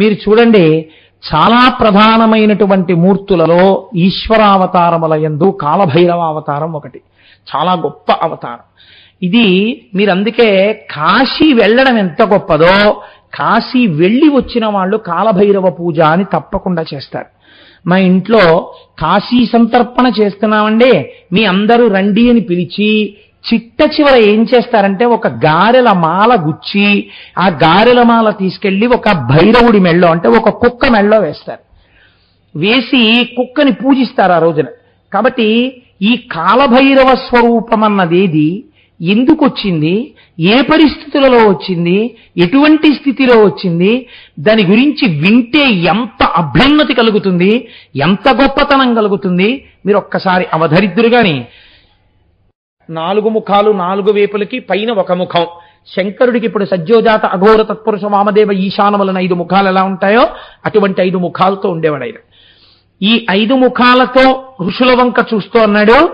మీరు చూడండి చాలా ప్రధానమైనటువంటి మూర్తులలో ఈశ్వరావతారముల యందు కాలభైరవ అవతారం ఒకటి. చాలా గొప్ప అవతారం. ఇది మీరు అందుకే కాశీ వెళ్ళడం ఎంత గొప్పదో కాశీ వెళ్ళి వచ్చిన వాళ్ళు కాలభైరవ పూజ అని తప్పకుండా చేస్తారు. మా ఇంట్లో కాశీ సంతర్పణ చేస్తున్నామండి. మీ అందరూ రండి అని పిలిచి చిట్ట చివర ఏం చేస్తారంటే ఒక గారెల మాల గుచ్చి ఆ గారెల మాల తీసుకెళ్ళి ఒక భైరవుడి మెళ్ళో అంటే ఒక కుక్క మెళ్ళో వేస్తారు. వేసి కుక్కని పూజిస్తారు ఆ రోజున. కాబట్టి ఈ కాలభైరవ స్వరూపం అన్నదేది ఎందుకు వచ్చింది? ఏ పరిస్థితులలో వచ్చింది? ఎటువంటి స్థితిలో వచ్చింది? దాని గురించి వింటే ఎంత అభ్యున్నతి కలుగుతుంది? ఎంత గొప్పతనం కలుగుతుంది? మీరు ఒక్కసారి అవధరిద్దురుగాని నాలుగు ముఖాలు నాలుగు వేపులకి పైన ఒక ముఖం. శంకరుడికి ఇప్పుడు సజ్జోజాత అఘోర తత్పురుష వామదేవ వలన ఐదు ముఖాలు ఎలా ఉంటాయో అటువంటి ఐదు ముఖాలతో ఉండేవాడు ఆయన. ఈ ఐదు ముఖాలతో ఋషుల వంక చూస్తూ అన్నాడు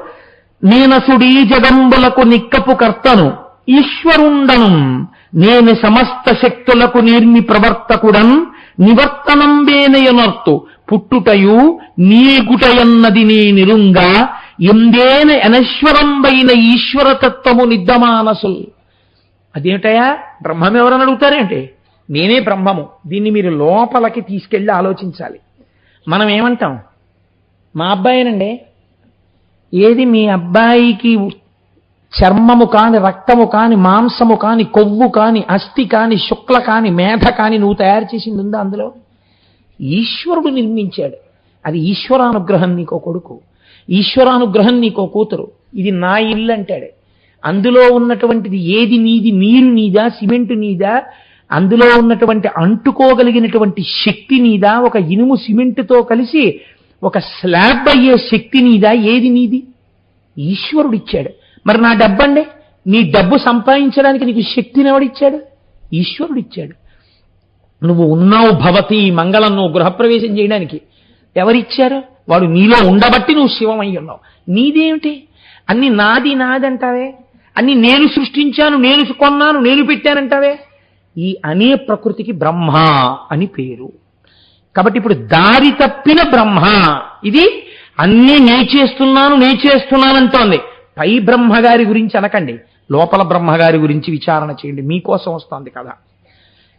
నేనసుడీ జగంబులకు నిక్కపు కర్తను ఈశ్వరుండను. నేను సమస్త శక్తులకు నిర్మి ప్రవర్తకుడన్ నివర్తనంబేనయనర్తు పుట్టుటయు నీగుటయన్నది నేనిరుంగా ఎందేన అనశ్వరంబైన ఈశ్వరతత్వము నిద్దమానసుల్ అదేమిటయా బ్రహ్మం ఎవరని అడుగుతారేంటి? నేనే బ్రహ్మము. దీన్ని మీరు లోపలికి తీసుకెళ్ళి ఆలోచించాలి. మనం ఏమంటాం మా అబ్బాయినండి ఏది మీ అబ్బాయికి చర్మము కాని రక్తము కాని మాంసము కాని కొవ్వు కాని అస్థి కాని శుక్ల కాని మేధ కాని నువ్వు తయారు చేసింది ఉందా అందులో? ఈశ్వరుడు నిర్మించాడు. అది ఈశ్వరానుగ్రహం నీకో కొడుకు. ఈశ్వరానుగ్రహం నీకో కూతురు. ఇది నా ఇల్లు అంటాడు. అందులో ఉన్నటువంటిది ఏది నీది? నీరు నీదా? సిమెంటు నీదా? అందులో ఉన్నటువంటి అంటుకోగలిగినటువంటి శక్తి నీదా? ఒక ఇనుము సిమెంటుతో కలిసి ఒక స్లాబ్ అయ్యే శక్తి నీదా? ఏది నీది? ఈశ్వరుడు ఇచ్చాడు మరి నా డబ్బండి? నీ డబ్బు సంపాదించడానికి నీకు శక్తిని ఎవడిచ్చాడు? ఈశ్వరుడు ఇచ్చాడు నువ్వు ఉన్నావు భవతి మంగళం నువ్వు గృహప్రవేశం చేయడానికి. ఎవరిచ్చారు? వాడు నీలో ఉండబట్టి నువ్వు శివమై ఉన్నావు. నీదేమిటి? అన్ని నాది నాదంటావే? అన్ని నేను సృష్టించాను నేను కొన్నాను నేను పెట్టానంటావే? ఈ అనే ప్రకృతికి బ్రహ్మ అని పేరు. కాబట్టి ఇప్పుడు దారి తప్పిన బ్రహ్మ. ఇది అన్నీ నే చేస్తున్నాను నే చేస్తున్నానంటోంది పై బ్రహ్మగారి గురించి అనకండి. లోపల బ్రహ్మగారి గురించి విచారణ చేయండి. మీకోసం వస్తోంది కథ.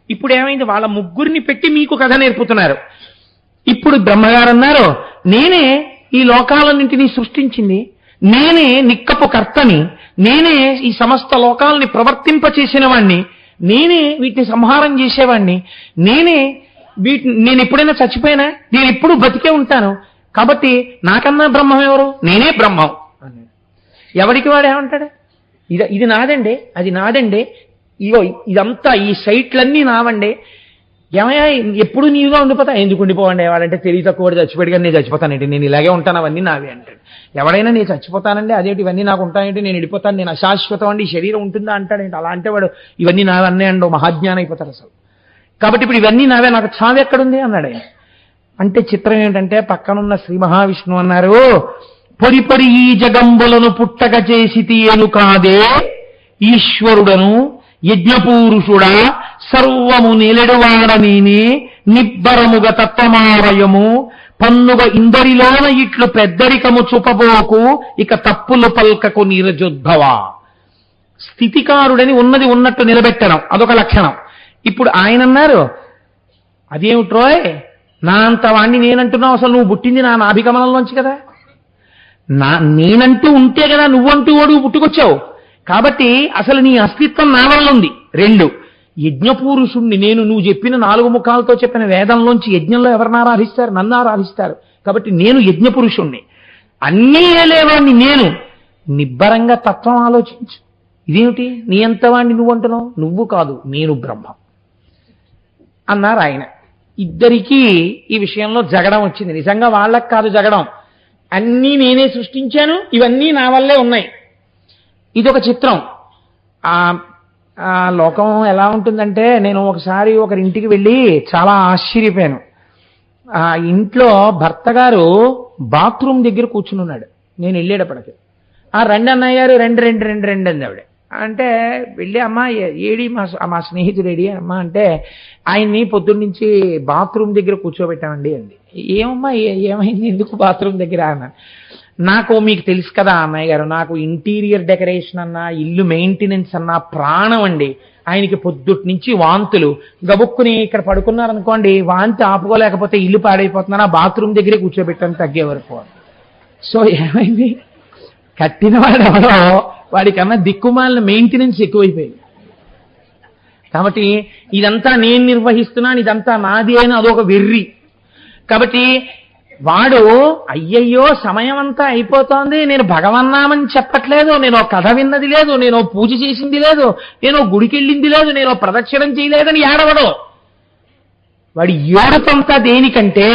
ఇప్పుడు ఏమైంది వాళ్ళ ముగ్గురిని పెట్టి మీకు కథ నేర్పుతున్నారు. ఇప్పుడు బ్రహ్మగారు అన్నారు నేనే ఈ లోకాలన్నింటినీ సృష్టించింది. నేనే నిక్కపు కర్తని. నేనే ఈ సమస్త లోకాలని ప్రవర్తింపచేసిన వాణ్ణి నేనే వీటిని సంహారం చేసేవాణ్ణి. నేనే వీటిని నేను ఎప్పుడైనా చచ్చిపోయినా నేను ఎప్పుడు బతికే ఉంటాను. కాబట్టి నాకన్నా బ్రహ్మం ఎవరు? నేనే బ్రహ్మం. ఎవరికి వాడు ఏమంటాడు? ఇది ఇది నాదండి. అది నాదండి. ఇగో ఇదంతా ఈ సైట్లన్నీ నావండి. ఏమయ్యా ఎప్పుడు నీవుగా ఉండిపోతా? ఎందుకు ఉండిపోవండి? వాడంటే తెలివి తక్కువ చచ్చిపోయాడు కానీ నేను చచ్చిపోతానండి నేను ఇలాగే ఉంటాను అవన్నీ నావే అంటాడు. ఎవడైనా నేను చచ్చిపోతానండి అదేంటి? ఇవన్నీ నాకు ఉంటాయంటే? నేను వెళ్ళిపోతాను నేను అశాశ్వతం అండి శరీరం ఉంటుందా అంటాడేంటి అలా అంటే వాడు ఇవన్నీ నావన్నీ అండవు మహాజ్ఞానం అయిపోతారు అసలు. కాబట్టి ఇప్పుడు ఇవన్నీ నావే నాకు చావు ఎక్కడుంది? అన్నాడు ఆయన. అంటే చిత్రం ఏంటంటే పక్కనున్న శ్రీ మహావిష్ణు అన్నారు పొడి పొడి ఈ జగంబులను పుట్టక చేసి తీయను కాదే ఈశ్వరుడను యజ్ఞపూరుషుడా సర్వము నిలెడువాడ నేనే నిబ్బరముగ తత్వమావయము. పన్నుగ ఇందరిలోన ఇట్లు పెద్దరికము చూపబోకు ఇక తప్పులు పల్కకు నీరజోద్భవ. స్థితికారుడని ఉన్నది ఉన్నట్టు నిలబెట్టడం అదొక లక్షణం. ఇప్పుడు ఆయన అన్నారు అదేమిట్రోయ్? నా అంత వాణ్ణి నేనంటున్నావు అసలు నువ్వు పుట్టింది నా నాభిగమనంలోంచి కదా? నా నేనంటూ ఉంటే కదా నువ్వంటూ ఓడు పుట్టుకొచ్చావు. కాబట్టి అసలు నీ అస్తిత్వం నా వల్ల ఉంది రెండు యజ్ఞపురుషుణ్ణి నేను నువ్వు చెప్పిన నాలుగు ముఖాలతో చెప్పిన వేదంలోంచి యజ్ఞంలో ఎవరిని ఆరాధిస్తారు? నన్ను ఆరాధిస్తారు. కాబట్టి నేను యజ్ఞపురుషుణ్ణి. అన్నీ ఏలేవాణ్ణి నేను. నిబ్బరంగా తత్వం ఆలోచించు. ఇదేమిటి? నీ ఎంతవాణ్ణి నువ్వు అంటున్నావు? నువ్వు కాదు నేను బ్రహ్మ. అన్నారు ఆయన. ఇద్దరికీ ఈ విషయంలో జగడం వచ్చింది. నిజంగా వాళ్ళకి కాదు జగడం. అన్నీ నేనే సృష్టించాను. ఇవన్నీ నా వల్లే ఉన్నాయి. ఇదొక చిత్రం. లోకం ఎలా ఉంటుందంటే నేను ఒకసారి ఒకరింటికి వెళ్ళి చాలా ఆశ్చర్యపోయాను. ఆ ఇంట్లో భర్త గారు బాత్రూమ్ దగ్గర కూర్చుని ఉన్నాడు. నేను వెళ్ళేటప్పటికి. ఆ రెండు అన్నయ్య గారు రెండు రెండు రెండు రెండు అంది ఆవిడ. అంటే వెళ్ళి అమ్మ ఏడి మా మా స్నేహితుడు ఏడి? అమ్మ అంటే ఆయన్ని పొద్దున్న నుంచి బాత్రూమ్ దగ్గర కూర్చోబెట్టామండి అంది. ఏమమ్మా ఏమైంది? ఎందుకు బాత్రూమ్ దగ్గర? అన్నాను నాకు మీకు తెలుసు కదా అన్నయ్య గారు నాకు ఇంటీరియర్ డెకరేషన్ అన్నా ఇల్లు మెయింటెనెన్స్ అన్నా ప్రాణం అండి. ఆయనకి పొద్దుటి నుంచి వాంతులు. గబుక్కుని ఇక్కడ పడుకున్నారనుకోండి వాంతి ఆపుకోలేకపోతే ఇల్లు పాడైపోతున్నారు ఆ బాత్రూమ్ దగ్గరే కూర్చోబెట్టాను తగ్గే వరకు. సో ఏమైంది? కట్టిన వాడు వాడికన్నా దిక్కుమాలిన మెయింటెనెన్స్ ఎక్కువైపోయింది. కాబట్టి ఇదంతా నేను నిర్వహిస్తున్నాను ఇదంతా నాది అని అదొక వెర్రి. కాబట్టి వాడు అయ్యయ్యో సమయం అంతా అయిపోతోంది. నేను భగవన్నామని చెప్పట్లేదు. నేను కథ విన్నది లేదు. నేను పూజ చేసింది లేదు. నేను గుడికెళ్ళింది లేదు. నేను ప్రదక్షిణం చేయలేదని ఏడవడు. వాడి ఏడతంతా దేనికంటే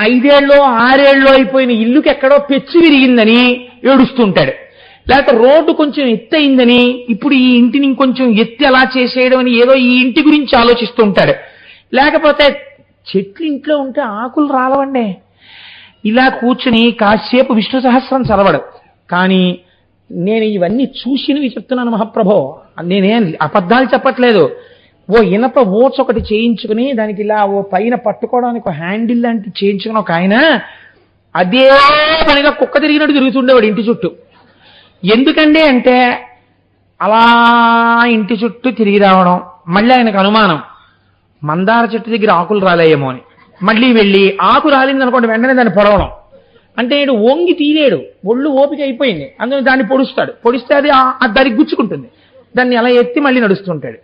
ఐదేళ్ళలో ఆరేళ్ళలో అయిపోయిన ఇల్లుకి ఎక్కడో పెచ్చు విరిగిందని ఏడుస్తుంటాడు. లేకపోతే రోడ్డు కొంచెం ఎత్తయిందని ఇప్పుడు ఈ ఇంటిని ఇంకొంచెం ఎత్తి ఎలా చేసేయడం అని ఏదో ఈ ఇంటి గురించి ఆలోచిస్తుంటాడు. లేకపోతే చెట్లు ఇంట్లో ఉంటే ఆకులు రాలవండి. ఇలా కూర్చుని కాసేపు విష్ణు సహస్రం చదవడు. కానీ నేను ఇవన్నీ చూసినవి చెప్తున్నాను మహాప్రభో. నేనేం అబద్ధాలు చెప్పట్లేదు. ఓ ఇనప ఓట్స్ ఒకటి చేయించుకుని దానికి ఇలా ఓ పైన పట్టుకోవడానికి ఒక హ్యాండిల్ లాంటి చేయించుకుని ఒక ఆయన అదే పనిగా కుక్క తిరిగినట్టు తిరుగుతుండేవాడు ఇంటి చుట్టూ. ఎందుకండి అంటే అలా ఇంటి చుట్టూ తిరిగి రావడం మళ్ళీ ఆయనకు అనుమానం. మందార చెట్టు దగ్గర ఆకులు రాలేయేమో అని. మళ్ళీ వెళ్ళి ఆకు రాలింది అనుకోండి వెంటనే దాన్ని పొడవడం. అంటే నేడు వంగి తీలేడు. ఒళ్ళు ఓపిక అయిపోయింది. అందుకని దాన్ని పొడుస్తాడు. పొడిస్తే అది ఆ- దానికి గుచ్చుకుంటుంది. దాన్ని అలా ఎత్తి మళ్ళీ నడుస్తుంటాడు.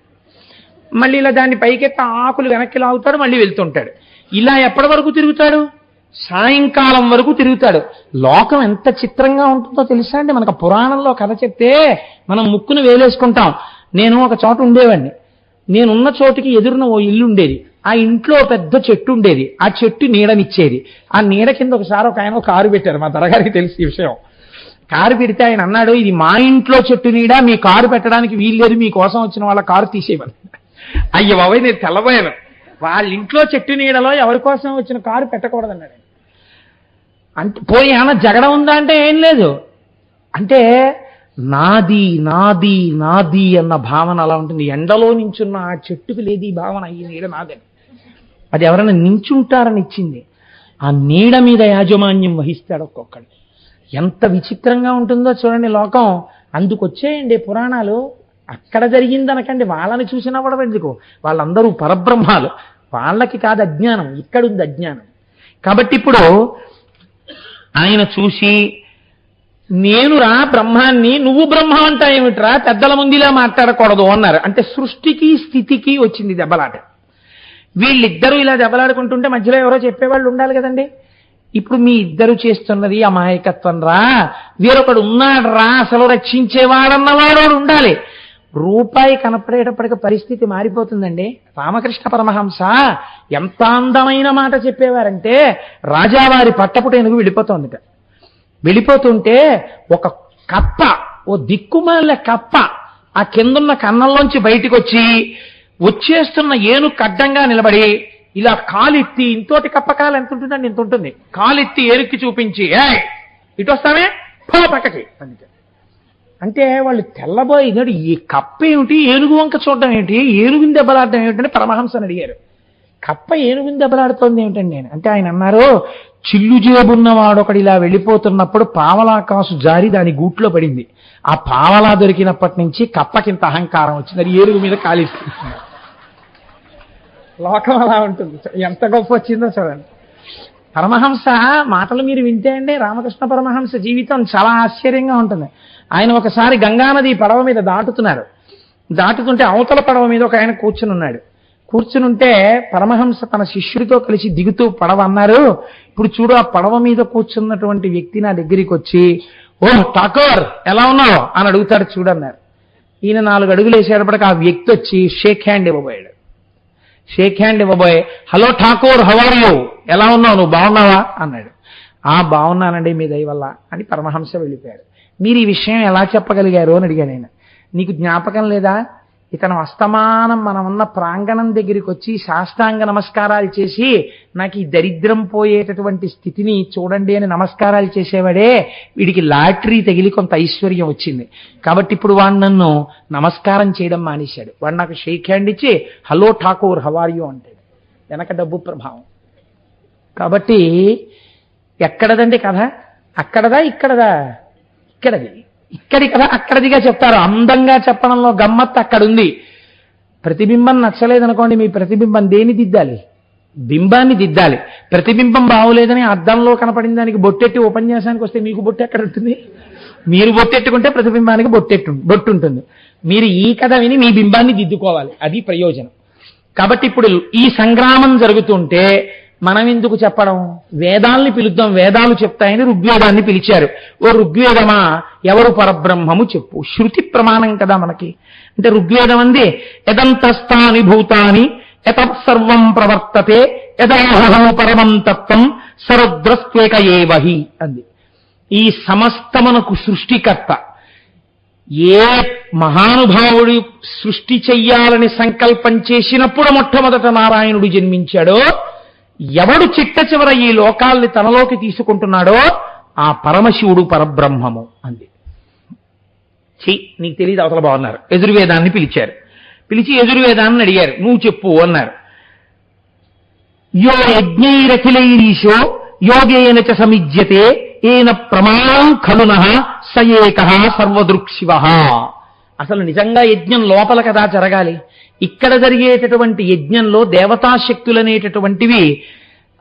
మళ్ళీ ఇలా దాన్ని పైకెత్త ఆకులు వెనక్కి లాగుతాడు మళ్ళీ వెళ్తుంటాడు. ఇలా ఎప్పటి వరకు తిరుగుతాడు? సాయంకాలం వరకు తిరుగుతాడు. లోకం ఎంత చిత్రంగా ఉంటుందో తెలుసా అండి? మనకు పురాణంలో కథ చెప్తే మనం ముక్కును వేలేసుకుంటాం. నేను ఒక చోట ఉండేవాడిని. నేనున్న చోటుకి ఎదురున ఓ ఇల్లు ఉండేది ఆ ఇంట్లో పెద్ద చెట్టు ఉండేది ఆ చెట్టు నీడనిచ్చేది. ఆ నీడ కింద ఒకసారి ఒక ఆయన ఒక కారు పెట్టారు. మా తరగారికి తెలిసి ఈ విషయం. కారు పెడితే ఆయన అన్నాడు ఇది మా ఇంట్లో చెట్టు నీడ మీ కారు పెట్టడానికి వీల్లేదు మీ కోసం వచ్చిన వాళ్ళ కారు తీసేయమని. అయ్య బాబాయ్ నేను తెల్లబోయాను. వాళ్ళ ఇంట్లో చెట్టు నీడలో ఎవరి కోసం వచ్చిన కారు పెట్టకూడదన్నాడు అంటే పోయి ఏమన్నా జగడ ఉందా అంటే ఏం లేదు. అంటే నాది నాది నాది అన్న భావన అలా ఉంటుంది. ఎండలో నించున్న ఆ చెట్టుకు లేదు ఈ భావన ఈ నీడ నాదని అది ఎవరైనా నించుంటారని ఇచ్చింది. ఆ నీడ మీద యాజమాన్యం వహిస్తాడు ఒక్కొక్కడు. ఎంత విచిత్రంగా ఉంటుందో చూడండి లోకం. అందుకొచ్చేయండి పురాణాలు. అక్కడ జరిగిందనకండి. వాళ్ళని చూసినా కూడా ఎందుకు? వాళ్ళందరూ పరబ్రహ్మాలు. వాళ్ళకి కాదు అజ్ఞానం. ఇక్కడ ఉంది అజ్ఞానం. కాబట్టి ఇప్పుడు ఆయన చూసి నేనురా బ్రహ్మాన్ని నువ్వు బ్రహ్మ అంటా ఏమిట్రా? పెద్దల ముందులా మాట్లాడకూడదు అన్నారు. అంటే సృష్టికి స్థితికి వచ్చింది దెబ్బలాట. వీళ్ళిద్దరూ ఇలా దెబ్బలాడుకుంటుంటే మధ్యలో ఎవరో చెప్పేవాళ్ళు ఉండాలి కదండి. ఇప్పుడు మీ ఇద్దరు చేస్తున్నది అమాయకత్వం రా. వేరొకడు ఉన్నాడు రా. అసలు రక్షించేవాడన్నవాడు ఉండాలి. రూపాయి కనపడేటప్పటికి పరిస్థితి మారిపోతుందండి. రామకృష్ణ పరమహంస ఎంత అందమైన మాట చెప్పేవారంటే రాజావారి పట్టపుటేనుగు వెళ్ళిపోతోందిట వెళ్ళిపోతుంటే ఒక కప్ప ఓ దిక్కుమాల కప్ప ఆ కిందున్న కన్నంలోంచి బయటికి వచ్చి వచ్చేస్తున్న ఏను కడ్డంగా నిలబడి ఇలా కాలెత్తి ఇంతోటి కప్ప కాలు ఎంత ఉంటుందండి ఇంత ఉంటుంది. కాలెత్తి ఏరుక్కి చూపించి ఏ ఇటు వస్తామే పో పక్కకి. అందుకే. అంటే వాళ్ళు తెల్లబోయినాడు ఈ కప్ప ఏమిటి ఏనుగు వంక చూడడం ఏంటి? ఏనుగుని దెబ్బలాడడం ఏమిటని పరమహంసని అడిగారు. కప్ప ఏనుగుని దెబ్బలాడుతోంది ఏమిటండి నేను అంటే ఆయన అన్నారు చిల్లు జేబున్నవాడు ఒకడు ఇలా వెళ్ళిపోతున్నప్పుడు పావలా కాసు జారి దాని గూట్లో పడింది. ఆ పావలా దొరికినప్పటి నుంచి కప్పకింత అహంకారం వచ్చింది. అది ఏనుగు మీద కాలిస్తుంది. లోకం అలా ఉంటుంది. ఎంత గొప్ప వచ్చిందో చూడండి. పరమహంస మాటలు మీరు వింటే అండి రామకృష్ణ పరమహంస జీవితం చాలా ఆశ్చర్యంగా ఉంటుంది. ఆయన ఒకసారి గంగానది పడవ మీద దాటుతున్నారు. దాటుతుంటే అవతల పడవ మీద ఒక ఆయన కూర్చుని ఉన్నాడు. కూర్చుని ఉంటే పరమహంస తన శిష్యుడితో కలిసి దిగుతూ పడవ అన్నారు. ఇప్పుడు చూడు ఆ పడవ మీద కూర్చున్నటువంటి వ్యక్తి నా దగ్గరికి వచ్చి ఓ ఠాకూర్ ఎలా ఉన్నావు? అని అడుగుతాడు చూడన్నారు. ఈయన నాలుగు అడుగులు వేసేటప్పటికి ఆ వ్యక్తి వచ్చి షేక్ హ్యాండ్ ఇవ్వబోయాడు. Shake hand ఇవ్వబోయే hello Thakur how are you? ఎలా ఉన్నావు? నువ్వు బాగున్నావా? అన్నాడు. ఆ బాగున్నానండి మీ దయ వల్ల అని పరమహంస వెళ్ళిపోయాడు. మీరు ఈ విషయం ఎలా చెప్పగలిగారు? అని అడిగాను నేను. నీకు జ్ఞాపకం లేదా? ఇతను అస్తమానం మనం ఉన్న ప్రాంగణం దగ్గరికి వచ్చి సాష్టాంగ నమస్కారాలు చేసి నాకు ఈ దరిద్రం పోయేటటువంటి స్థితిని చూడండి అని నమస్కారాలు చేసేవాడే వీడికి లాటరీ తగిలి కొంత ఐశ్వర్యం వచ్చింది. కాబట్టి ఇప్పుడు వాడు నన్ను నమస్కారం చేయడం మానేశాడు. వాడు నాకు షేక్ హ్యాండ్ ఇచ్చి hello Thakur how are you అంటాడు. వెనక డబ్బు ప్రభావం. కాబట్టి ఎక్కడదండి కథ? అక్కడదా ఇక్కడదా? ఇక్కడది. ఇక్కడి కదా అక్కడదిగా చెప్తారు. అందంగా చెప్పడంలో గమ్మత్తు అక్కడ ఉంది ప్రతిబింబం నచ్చలేదనుకోండి మీ ప్రతిబింబం దేని దిద్దాలి? బింబాన్ని దిద్దాలి. ప్రతిబింబం బాగోలేదని అద్దంలో కనపడిన దానికి బొట్టెట్టి ఉపన్యాసానికి వస్తే మీకు బొట్టు ఎక్కడ ఉంటుంది? మీరు బొట్టెట్టుకుంటే ప్రతిబింబానికి బొట్టెట్టు బొట్టు ఉంటుంది మీరు ఈ కథ విని మీ బింబాన్ని దిద్దుకోవాలి. అది ప్రయోజనం. కాబట్టి ఇప్పుడు ఈ సంగ్రామం జరుగుతుంటే మనం ఎందుకు చెప్పడం? వేదాల్ని పిలుద్దాం. వేదాలు చెప్తాయని ఋగ్వేదాన్ని పిలిచారు. ఓ ఋగ్వేదమా? ఎవరు పరబ్రహ్మము చెప్పు. శృతి ప్రమాణం కదా మనకి. అంటే ఋగ్వేదం అంది యదంతస్థాని భూతాని యత సర్వం ప్రవర్తతే యదాహం పరమం తత్వం సరుద్రస్త్వేక ఏవహి అంది. ఈ సమస్తమునకు సృష్టికర్త. ఏ మహానుభావుడు సృష్టి చెయ్యాలని సంకల్పం చేసినప్పుడు మొట్టమొదట నారాయణుడు జన్మించాడో ఎవడు చిట్ట చివర ఈ లోకాల్ని తనలోకి తీసుకుంటున్నాడో ఆ పరమశివుడు పరబ్రహ్మము అంది. చెయ్యి నీకు తెలియదు అవతల బాగున్నారు యజుర్వేదాన్ని పిలిచారు. పిలిచి యజుర్వేదాన్ని అడిగారు. నువ్వు చెప్పు అన్నారు. యో యజ్ఞైరఖిలైరీశో యోగేన చ సమిజ్యతే ఏన ప్రమాణం ఖలున స సర్వదృక్ శివ అసలు నిజంగా యజ్ఞం లోపల కదా జరగాలి. ఇక్కడ జరిగేటటువంటి యజ్ఞంలో దేవతాశక్తులనేటటువంటివి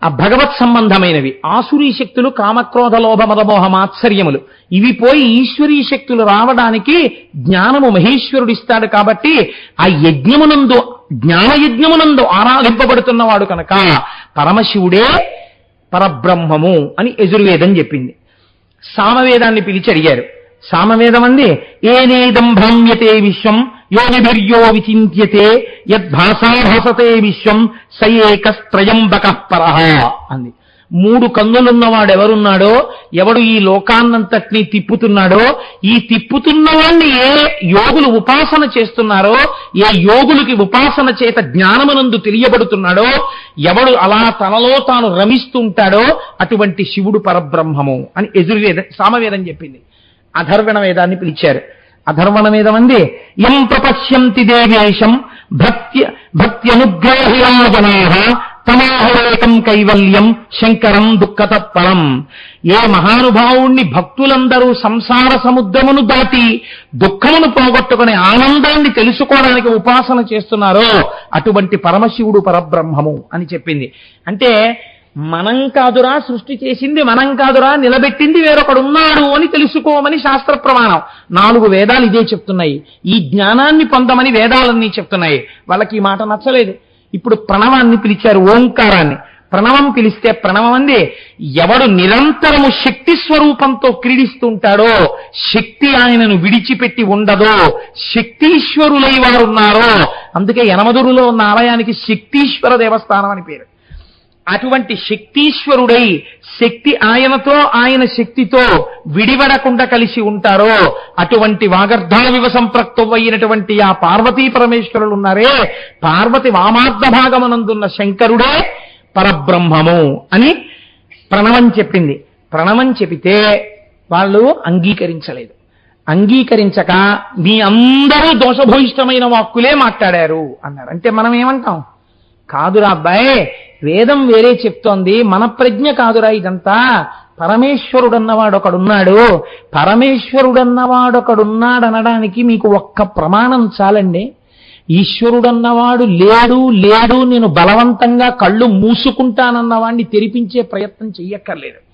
ఆ భగవత్ సంబంధమైనవి. ఆసురీ శక్తులు కామక్రోధ లోభ మదమోహ మాత్సర్యములు. ఇవి పోయి ఈశ్వరీ శక్తులు రావడానికి జ్ఞానము మహేశ్వరుడు ఇస్తాడు కాబట్టి ఆ యజ్ఞమునందు జ్ఞానయజ్ఞమునందు ఆరాధింపబడుతున్నవాడు కనుక పరమశివుడే పరబ్రహ్మము అని యజుర్వేదం చెప్పింది. సామవేదాన్ని పిలిచి అడిగారు. సామవేదం అంది ఏనేదం భ్రమ్యతే విశ్వం యోగిభిర్యో విచింత్యతే యద్భాసాభసతే విశ్వం స ఏకస్త్రయంబక అంది. మూడు కన్నులున్నవాడు ఎవరున్నాడో ఎవడు ఈ లోకాన్నంతటినీ తిప్పుతున్నాడో ఈ తిప్పుతున్నవాణ్ణి ఏ యోగులు ఉపాసన చేస్తున్నారో ఏ యోగులకి ఉపాసన చేత జ్ఞానమునందు తెలియబడుతున్నాడో ఎవడు అలా తనలో తాను రమిస్తుంటాడో అటువంటి శివుడు పరబ్రహ్మము అని ఎదురువేద సామవేదం చెప్పింది. అధర్వణ వేదాన్ని పిలిచారు. అధర్వణ వేదం అంది ఎం ప్రపశ్యంతి దేవేశం భక్తి భక్త్యనుగ్రహ్యా జనా తమాహవేకం కైవల్యం శంకరం దుఃఖతత్పరం. ఏ మహానుభావుణ్ణి భక్తులందరూ సంసార సముద్రమును దాటి దుఃఖమును పోగొట్టుకునే ఆనందాన్ని తెలుసుకోవడానికి ఉపాసన చేస్తున్నారో అటువంటి పరమశివుడు పరబ్రహ్మము అని చెప్పింది. అంటే మనం కాదురా సృష్టి చేసింది మనం కాదురా నిలబెట్టింది వేరొకడున్నాడు అని తెలుసుకోమని శాస్త్ర ప్రమాణం. నాలుగు వేదాలు ఇదే చెప్తున్నాయి. ఈ జ్ఞానాన్ని పొందమని వేదాలన్నీ చెప్తున్నాయి. వాళ్ళకి ఈ మాట నచ్చలేదు. ఇప్పుడు ప్రణవాన్ని పిలిచారు ఓంకారాన్ని. ప్రణవం పిలిస్తే ప్రణవం అంది. ఎవడు నిరంతరము శక్తి స్వరూపంతో క్రీడిస్తుంటాడో శక్తి ఆయనను విడిచిపెట్టి ఉండదో శక్తీశ్వరులై వారున్నారో అందుకే యనమదురులో ఉన్న ఆలయానికి శక్తీశ్వర దేవస్థానం అని పేరు. అటువంటి శక్తీశ్వరుడై శక్తి ఆయనతో ఆయన శక్తితో విడివడకుండా కలిసి ఉంటారో అటువంటి వాగర్ధావివ సంప్రక్తమైనటువంటి ఆ పార్వతీ పరమేశ్వరులు ఉన్నారే పార్వతి వామార్థ భాగమనందున్న శంకరుడే పరబ్రహ్మము అని ప్రణవం చెప్పింది. ప్రణవం చెబితే వాళ్ళు అంగీకరించలేదు. అంగీకరించక మీ అందరూ దోషభూయిష్టమైన వాక్కులే మాట్లాడారు అన్నారు. అంటే మనం ఏమంటాం? కాదురా అబ్బాయి వేదం వేరే చెప్తోంది మన ప్రజ్ఞ కాదురా ఇదంతా. పరమేశ్వరుడన్నవాడు ఒకడున్నాడు పరమేశ్వరుడన్నవాడు అనడానికి మీకు ఒక్క ప్రమాణం చాలండి. ఈశ్వరుడన్నవాడు లేడు లేడు నేను బలవంతంగా కళ్ళు మూసుకుంటానన్నవాడిని తెరిపించే ప్రయత్నం చెయ్యక్కర్లేదు.